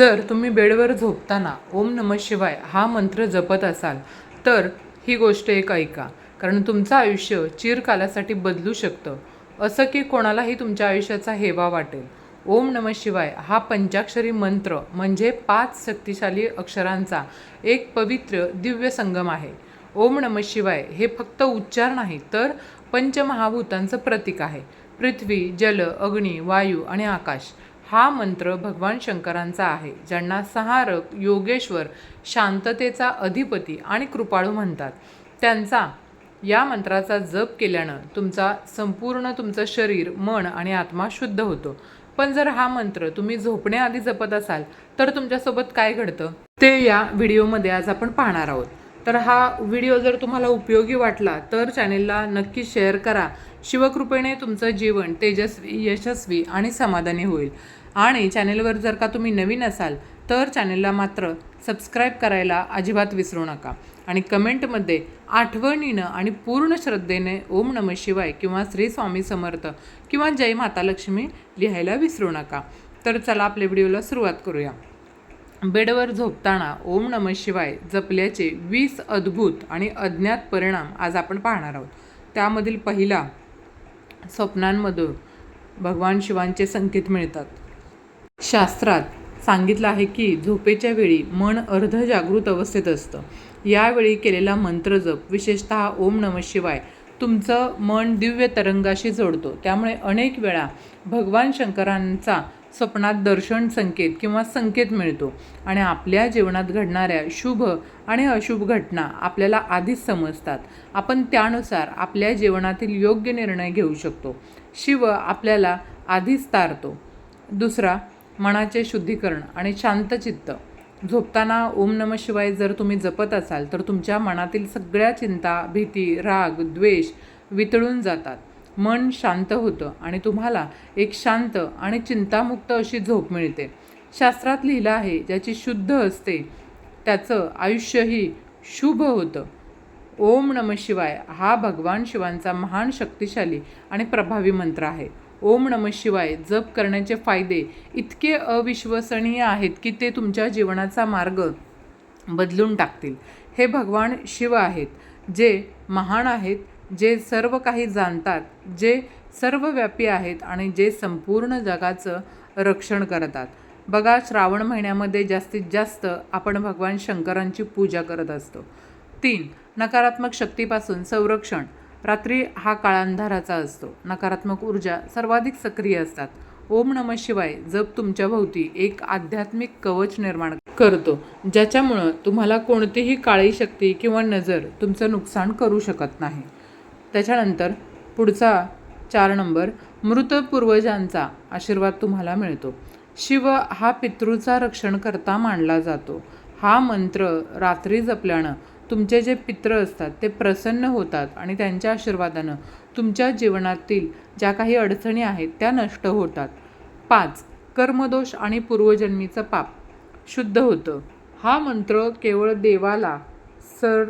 जर तुम्ही बेडवर झोपताना ओम नम शिवाय हा मंत्र जपत असाल तर ही गोष्ट एक ऐका. कारण तुमचं आयुष्य चिरकालासाठी बदलू शकतं. असं की कोणालाही तुमच्या आयुष्याचा हेवा वाटेल. ओम नम शिवाय हा पंचाक्षरी मंत्र म्हणजे पाच शक्तिशाली अक्षरांचा एक पवित्र दिव्य संगम आहे. ओम नम शिवाय हे फक्त उच्चार नाही तर पंचमहाभूतांचं प्रतीक आहे. पृथ्वी जल अग्नी वायू आणि आकाश. हा मंत्र भगवान शंकरांचा आहे ज्यांना सहारक योगेश्वर शांततेचा अधिपती आणि कृपाळू म्हणतात. त्यांचा या मंत्राचा जप केल्यानं तुमचा संपूर्ण तुमचं शरीर मन आणि आत्मा शुद्ध होतो. पण जर हा मंत्र तुम्ही झोपण्याआधी जपत असाल तर तुमच्यासोबत काय घडतं? ते या व्हिडिओमध्ये आज आपण पाहणार आहोत. तर हा व्हिडिओ जर तुम्हाला उपयोगी वाटला तर चॅनेलला नक्की शेअर करा. शिवकृपेने तुमचं जीवन तेजस्वी यशस्वी आणि समाधानी होईल. आणि चॅनेलवर जर का तुम्ही नवीन असाल तर चॅनेलला मात्र सबस्क्राईब करायला अजिबात विसरू नका. आणि कमेंटमध्ये आठवणीनं आणि पूर्ण श्रद्धेने ओम नम शिवाय किंवा श्री स्वामी समर्थ किंवा जय माता लक्ष्मी लिहायला विसरू नका. तर चला आपल्या व्हिडिओला सुरुवात करूया. बेडवर झोपताना ओम नम शिवाय जपल्याचे वीस अद्भुत आणि अज्ञात परिणाम आज आपण पाहणार आहोत. त्यामधील पहिला स्वप्नांमधून भगवान शिवांचे संकेत मिळतात. शास्त्रात सांगितलं आहे की झोपेच्या वेळी मन अर्ध जागृत अवस्थेत असतं. यावेळी केलेला मंत्रजप विशेषतः ओम नम शिवाय तुमचं मन दिव्य तरंगाशी जोडतो. त्यामुळे अनेक वेळा भगवान शंकरांचा स्वप्नात दर्शन संकेत किंवा संकेत मिळतो. आणि आपल्या जीवनात घडणाऱ्या शुभ आणि अशुभ घटना आपल्याला आधीच समजतात. आपण त्यानुसार आपल्या जीवनातील योग्य निर्णय घेऊ शकतो. शिव आपल्याला आधीच तारतो. दुसरा मनाचे शुद्धीकरण आणि शांतचित्त झोपताना ओम नम शिवाय जर तुम्ही जपत असाल तर तुमच्या मनातील सगळ्या चिंता भीती राग द्वेष वितळून जातात. मन शांत होतं आणि तुम्हाला एक शांत आणि चिंतामुक्त अशी झोप मिळते. शास्त्रात लिहिलं आहे ज्याची शुद्ध असते त्याचं आयुष्यही शुभ होतं. ओम नम शिवाय हा भगवान शिवांचा महान शक्तिशाली आणि प्रभावी मंत्र आहे. ओम नम शिवाय जप करण्याचे फायदे इतके अविश्वसनीय आहेत की ते तुमच्या जीवनाचा मार्ग बदलून टाकतील. हे भगवान शिव आहेत जे महान आहेत जे सर्व काही जाणतात जे सर्वव्यापी आहेत आणि जे संपूर्ण जगाचं रक्षण करतात. बघा श्रावण महिन्यामध्ये जास्तीत जास्त आपण भगवान शंकरांची पूजा करत असतो. तीन नकारात्मक शक्तीपासून संरक्षण. रात्री हा काळांधाराचा असतो. नकारात्मक ऊर्जा सर्वाधिक सक्रिय असतात. ओम नम शिवाय जप तुमच्या भोवती एक आध्यात्मिक कवच निर्माण करतो ज्याच्यामुळं तुम्हाला कोणतीही काळी शक्ती किंवा नजर तुमचं नुकसान करू शकत नाही. त्याच्यानंतर पुढचा चार नंबर मृत पूर्वजांचा आशीर्वाद तुम्हाला मिळतो. शिव हा पितृचा रक्षण करता मानला जातो. हा मंत्र रात्री जपल्यानं तुमचे जे पित्र असतात ते प्रसन्न होतात आणि त्यांच्या आशीर्वादानं तुमच्या जीवनातील ज्या काही अडचणी आहेत त्या नष्ट होतात. पाच कर्मदोष आणि पूर्वजन्मीचं पाप. शुद्ध होतं. हा मंत्र केवळ देवाला सर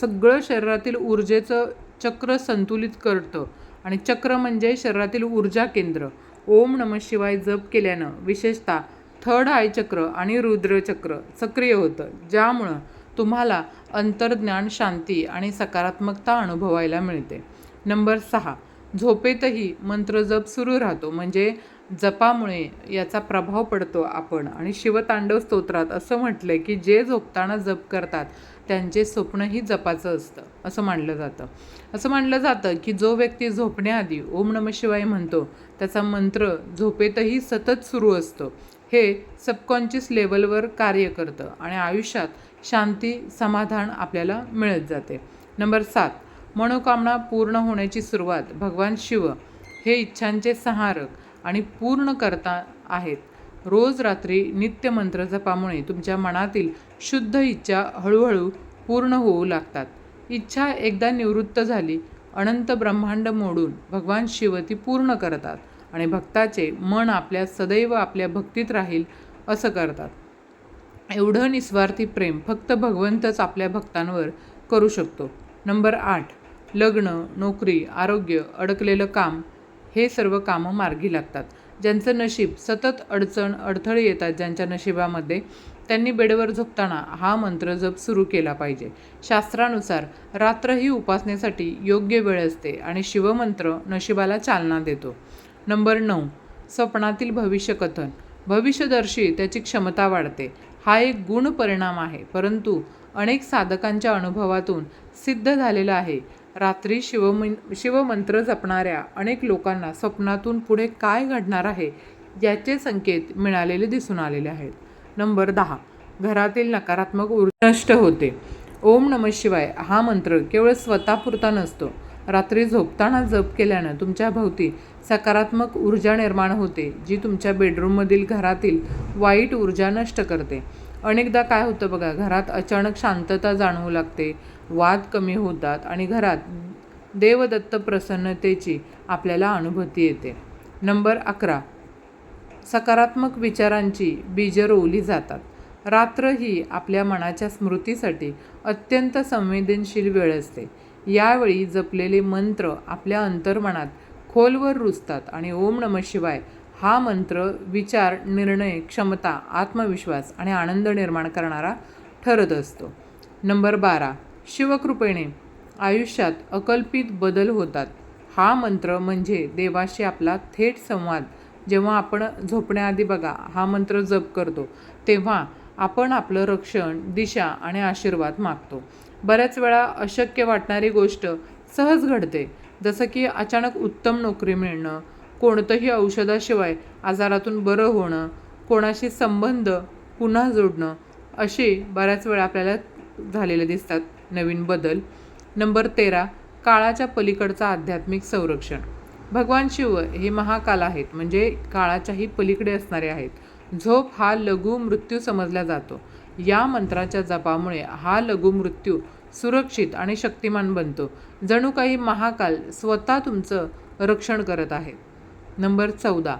सगळं शरीरातील ऊर्जेचं चक्र संतुलित करतं आणि चक्र म्हणजे शरीरातील ऊर्जा केंद्र. ओम नम शिवाय जप केल्यानं विशेषतः थर्ड आय चक्र आणि रुद्रचक्र सक्रिय होतं ज्यामुळं तुम्हाला अंतर्ज्ञान शांती आणि सकारात्मकता अनुभवायला मिळते. नंबर सहा झोपेतही मंत्रजप सुरू राहतो. म्हणजे जपामुळे याचा प्रभाव पडतो आपण. आणि शिवतांडव स्तोत्रात असं म्हटलं आहे की जे झोपताना जप करतात त्यांचे स्वप्नही जपाचं असतं असं मानलं जातं. असं मानलं जातं की जो व्यक्ती झोपण्याआधी ओम नम शिवाय म्हणतो त्याचा मंत्र झोपेतही सतत सुरू असतो. हे सबकॉन्शियस लेवलवर कार्य करतं आणि आयुष्यात शांती समाधान आपल्याला मिळत जाते. नंबर सात मनोकामना पूर्ण होण्याची सुरुवात भगवान शिव हे इच्छांचे संहारक आणि पूर्ण करता आहेत. रोज रात्री नित्य मंत्र जपामुळे तुमच्या मनातील शुद्ध इच्छा हळूहळू पूर्ण होऊ लागतात. इच्छा एकदा निवृत्त झाली अनंत ब्रह्मांड मोडून भगवान शिव ती पूर्ण करतात आणि भक्ताचे मन आपल्या सदैव आपल्या भक्तीत राहील असं करतात. एवढं निस्वार्थी प्रेम फक्त भगवंतच आपल्या भक्तांवर करू शकतो. नंबर आठ लग्न नोकरी आरोग्य अडकलेलं काम हे सर्व कामं मार्गी लागतात. ज्यांचं नशीब सतत अडचण अडथळे येतात ज्यांच्या नशिबामध्ये त्यांनी बेडवर झोपताना हा मंत्र जप सुरू केला पाहिजे. शास्त्रानुसार रात्र ही उपासनेसाठी योग्य वेळ असते आणि शिवमंत्र नशिबाला चालना देतो. नंबर नऊ स्वप्नातील भविष्यकथन भविष्यदर्शी त्याची क्षमता वाढते. हा एक गुण परिणाम आहे. परंतु अनेक साधकांच्या अनुभवातून सिद्ध झालेलं आहे. रात्री शिवमन शिवमंत्र जपणाऱ्या अनेक लोकांना स्वप्नातून पुढे काय घडणार आहे याचे संकेत मिळालेले दिसून आलेले आहेत. नंबर दहा. घरातील नकारात्मक ऊर्जा नष्ट होते. ओम नम शिवाय हा मंत्र केवळ स्वतःपुरता नसतो. रात्री झोपताना जप केल्यानं तुमच्या भोवती सकारात्मक ऊर्जा निर्माण होते जी तुमच्या बेडरूममधील घरातील वाईट ऊर्जा नष्ट करते. अनेकदा काय होतं बघा घरात अचानक शांतता जाणवू लागते वाद कमी होतात आणि घरात देवदत्त प्रसन्नतेची आपल्याला अनुभूती येते. नंबर अकरा. सकारात्मक विचारांची बीजं रोवली जातात. रात्र ही आपल्या मनाच्या स्मृतीसाठी अत्यंत संवेदनशील वेळ असते. यावेळी जपलेले मंत्र आपल्या अंतर्मनात खोलवर रुजतात आणि ओम नम शिवाय हा मंत्र विचार निर्णय क्षमता आत्मविश्वास आणि आनंद निर्माण करणारा ठरत असतो. नंबर बारा. शिवकृपेने आयुष्यात अकल्पित बदल होतात. हा मंत्र म्हणजे देवाशी आपला थेट संवाद. जेव्हा आपण झोपण्याआधी बघा हा मंत्र जप करतो तेव्हा आपण आपलं रक्षण दिशा आणि आशीर्वाद मागतो. बऱ्याच वेळा अशक्य वाटणारी गोष्ट सहज घडते. जसं की अचानक उत्तम नोकरी मिळणं कोणतंही औषधाशिवाय आजारातून बरं होणं कोणाशी संबंध पुन्हा जोडणं असे बऱ्याच वेळा आपल्याला झालेले दिसतात नवीन बदल. नंबर तेरा काळाच्या पलीकडचं आध्यात्मिक संरक्षण. भगवान शिव हे महाकाल आहेत म्हणजे काळाच्याही पलीकडे असणारे आहेत. झोप हा लघु मृत्यू समजला जातो. या मंत्राच्या जपामुळे हा लघु मृत्यू सुरक्षित आणि शक्तिमान बनतो. जणू काही महाकाल स्वतः तुमचं रक्षण करत आहेत. नंबर चौदा.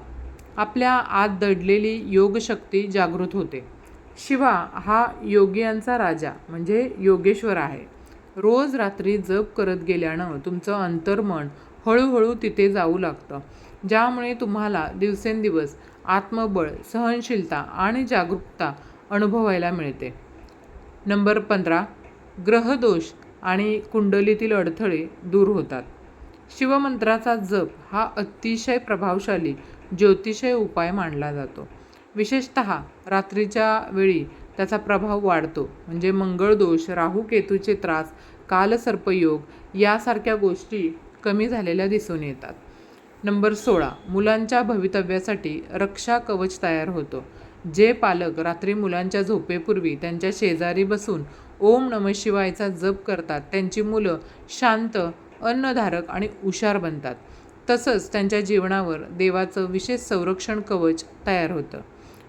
आपल्या आत दडलेली योगशक्ती जागृत होते. शिवा हा योगियांचा राजा म्हणजे योगेश्वर आहे. रोज रात्री जप करत गेल्यानं तुमचं अंतर्मन हळूहळू तिथे जाऊ लागतं. ज्यामुळे तुम्हाला दिवसेंदिवस आत्मबळ सहनशीलता आणि जागरूकता अनुभवायला मिळते. नंबर पंधरा. ग्रहदोष आणि कुंडलीतील अडथळे दूर होतात. शिवमंत्राचा जप हा अतिशय प्रभावशाली ज्योतिषय उपाय मानला जातो. विशेषत रात्रीच्या वेळी त्याचा प्रभाव वाढतो म्हणजे मंगळदोष राहू केतूचे त्रास कालसर्पयोग यासारख्या गोष्टी कमी झालेल्या दिसून येतात. नंबर सोळा मुलांच्या भवितव्यासाठी रक्षा कवच तयार होतो. जे पालक रात्री मुलांच्या झोपेपूर्वी त्यांच्या शेजारी बसून ओम नम शिवायचा जप करतात. त्यांची मुलं शांत अन्नधारक आणि हुशार बनतात. तसंच त्यांच्या जीवनावर देवाचं विशेष संरक्षण कवच तयार होतं.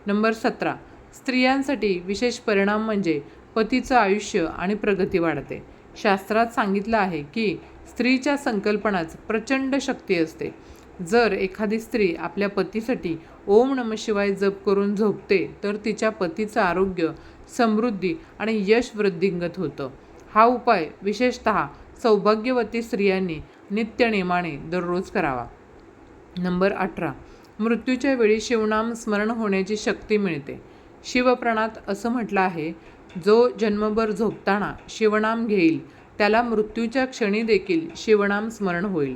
नंबर सतरा. स्त्रियांसाठी विशेष परिणाम म्हणजे पतीचं आयुष्य आणि प्रगती वाढते. शास्त्रात सांगितलं आहे की स्त्रीच्या संकल्पनाच प्रचंड शक्ती असते. जर एखादी स्त्री आपल्या पतीसाठी ओम नम शिवाय जप करून झोपते तर तिच्या पतीचं आरोग्य समृद्धी आणि यश वृद्धिंगत होतं. हा उपाय विशेषत सौभाग्यवती स्त्रियांनी नित्यनेमाने दररोज करावा. नंबर अठरा. मृत्यूच्या वेळी शिवनाम स्मरण होण्याची शक्ती मिळते. शिवप्रणात असं म्हटलं आहे जो जन्मभर झोपताना शिवनाम घेईल त्याला मृत्यूच्या क्षणी देखील शिवनाम स्मरण होईल.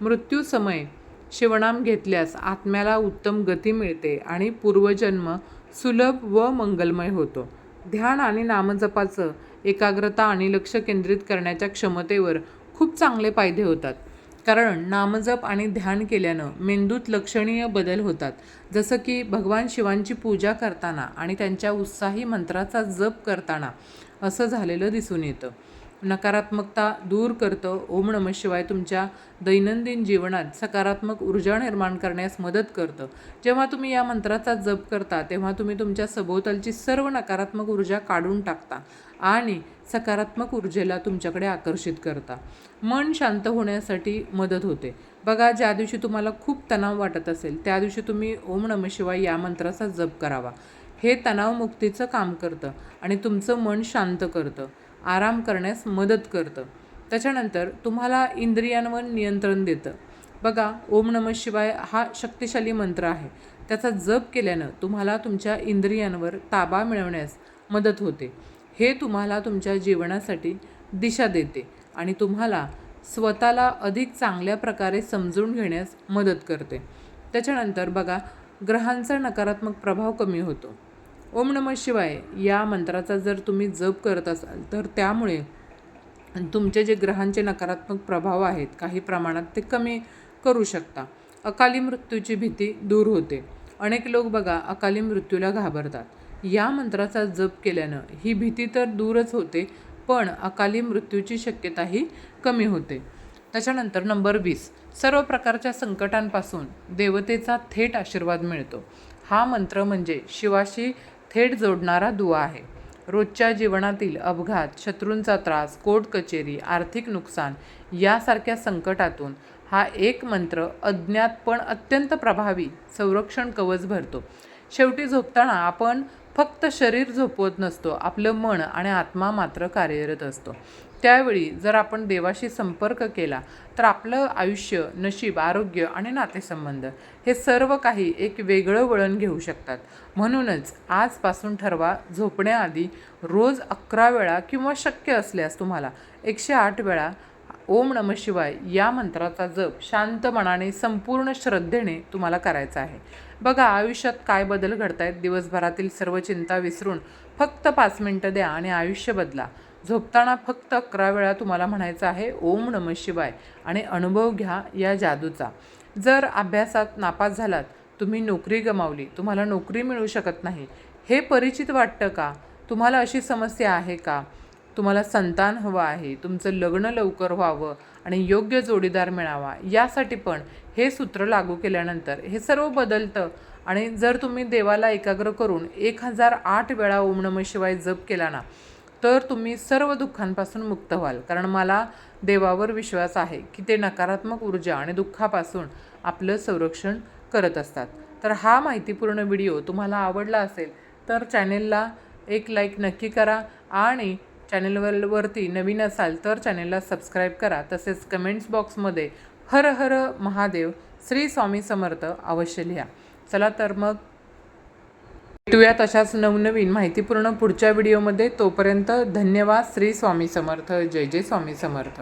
मृत्यू समय शिवनाम घेतल्यास आत्म्याला उत्तम गती मिळते आणि पूर्वजन्म सुलभ व मंगलमय होतो. ध्यान आणि नामजपाचं एकाग्रता आणि लक्ष केंद्रित करण्याच्या क्षमतेवर खूप चांगले फायदे होतात. कारण नामजप आणि ध्यान केल्यानं मेंदूत लक्षणीय बदल होतात. जसं की भगवान शिवांची पूजा करताना आणि त्यांच्या उत्साही मंत्राचा जप करताना असं झालेलं दिसून येतं. नकारात्मकता दूर करतं. ओम नम शिवाय तुमच्या दैनंदिन जीवनात सकारात्मक ऊर्जा निर्माण करण्यास मदत करतं. जेव्हा तुम्ही या मंत्राचा जप करता तेव्हा तुम्ही तुमच्या सभोवतालची सर्व नकारात्मक ऊर्जा काढून टाकता आणि सकारात्मक ऊर्जेला तुमच्याकडे आकर्षित करता. मन शांत होण्यासाठी मदत होते. बघा ज्या दिवशी तुम्हाला खूप तणाव वाटत असेल त्या दिवशी तुम्ही ओम नम शिवाय या मंत्राचा जप करावा. हे तणावमुक्तीचं काम करतं आणि तुमचं मन शांत करतं. आराम करण्यास मदत करतं. त्याच्यानंतर तुम्हाला इंद्रियांवर नियंत्रण देतं. बघा ओम नम शिवाय हा शक्तिशाली मंत्र आहे. त्याचा जप केल्यानं तुम्हाला तुमच्या इंद्रियांवर ताबा मिळवण्यास मदत होते. हे तुम्हाला तुमच्या जीवनासाठी दिशा देते आणि तुम्हाला स्वतःला अधिक चांगल्या प्रकारे समजून घेण्यास मदत करते. त्याच्यानंतर बघा ग्रहांचा नकारात्मक प्रभाव कमी होतो. ओम नम शिवाय या मंत्राचा जर तुम्ही जप करत असाल तर त्यामुळे तुमचे जे ग्रहांचे नकारात्मक प्रभाव आहेत काही प्रमाणात ते कमी करू शकता. अकाली मृत्यूची भीती दूर होते. अनेक लोक बघा अकाली मृत्यूला घाबरतात. या मंत्राचा जप केल्यानं ही भीती तर दूरच होते पण अकाली मृत्यूची शक्यताही कमी होते. त्याच्यानंतर नंबर वीस. सर्व प्रकारच्या संकटांपासून देवतेचा थेट आशीर्वाद मिळतो. हा मंत्र म्हणजे शिवाशी थेट जोडणारा दुवा आहे. रोजच्या जीवनातील अपघात शत्रूंचा त्रास कोर्ट कचेरी आर्थिक नुकसान यासारख्या संकटातून हा एक मंत्र अज्ञात पण अत्यंत प्रभावी संरक्षण कवच भरतो. शेवटी झोपताना आपण फक्त शरीर झोपवत नसतो आपलं मन आणि आत्मा मात्र कार्यरत असतो. त्यावेळी जर आपण देवाशी संपर्क केला तर आपलं आयुष्य नशीब आरोग्य आणि नातेसंबंध हे सर्व काही एक वेगळं वळण घेऊ शकतात. म्हणूनच आजपासून ठरवा झोपण्याआधी रोज अकरा वेळा किंवा शक्य असल्यास तुम्हाला एकशे आठ वेळा ओम नम शिवाय या मंत्राचा जप शांत मनाने संपूर्ण श्रद्धेने तुम्हाला करायचा आहे. बघा आयुष्यात काय बदल घडतायत? दिवसभरातील सर्व चिंता विसरून फक्त पाच मिनटं द्या आणि आयुष्य बदला. झोपताना फक्त अकरा वेळा तुम्हाला म्हणायचं आहे ओम नम शिवाय आणि अनुभव घ्या या जादूचा. जर अभ्यासात नापास झालात तुम्ही नोकरी गमावली तुम्हाला नोकरी मिळू शकत नाही. हे परिचित वाटतं का? तुम्हाला अशी समस्या आहे का? तुम्हाला संतान हवं आहे तुमचं लग्न लवकर व्हावं आणि योग्य जोडीदार मिळावा यासाठी पण हे सूत्र लागू केल्यानंतर हे सर्व बदलतं. आणि जर तुम्ही देवाला एकाग्र करून एक हजार आठ वेळा ओम नम शिवाय जप केला ना तर तुम्ही सर्व दुःखांपासून मुक्त व्हाल. कारण मला देवावर विश्वास आहे की ते नकारात्मक ऊर्जा आणि दुःखापासून आपलं संरक्षण करत असतात. तर हा माहितीपूर्ण व्हिडिओ तुम्हाला आवडला असेल तर चॅनेलला एक लाईक नक्की करा आणि चॅनेलवरवरती नवीन असाल तर चॅनेलला सबस्क्राईब करा. तसेच कमेंट्स बॉक्समध्ये हर हर महादेव श्री स्वामी समर्थ अवश्य लिहा. चला तर मग भेटूयात अशाच नवनवीन माहितीपूर्ण पुढच्या व्हिडिओमध्ये तोपर्यंत धन्यवाद. श्री स्वामी समर्थ. जय जय स्वामी समर्थ.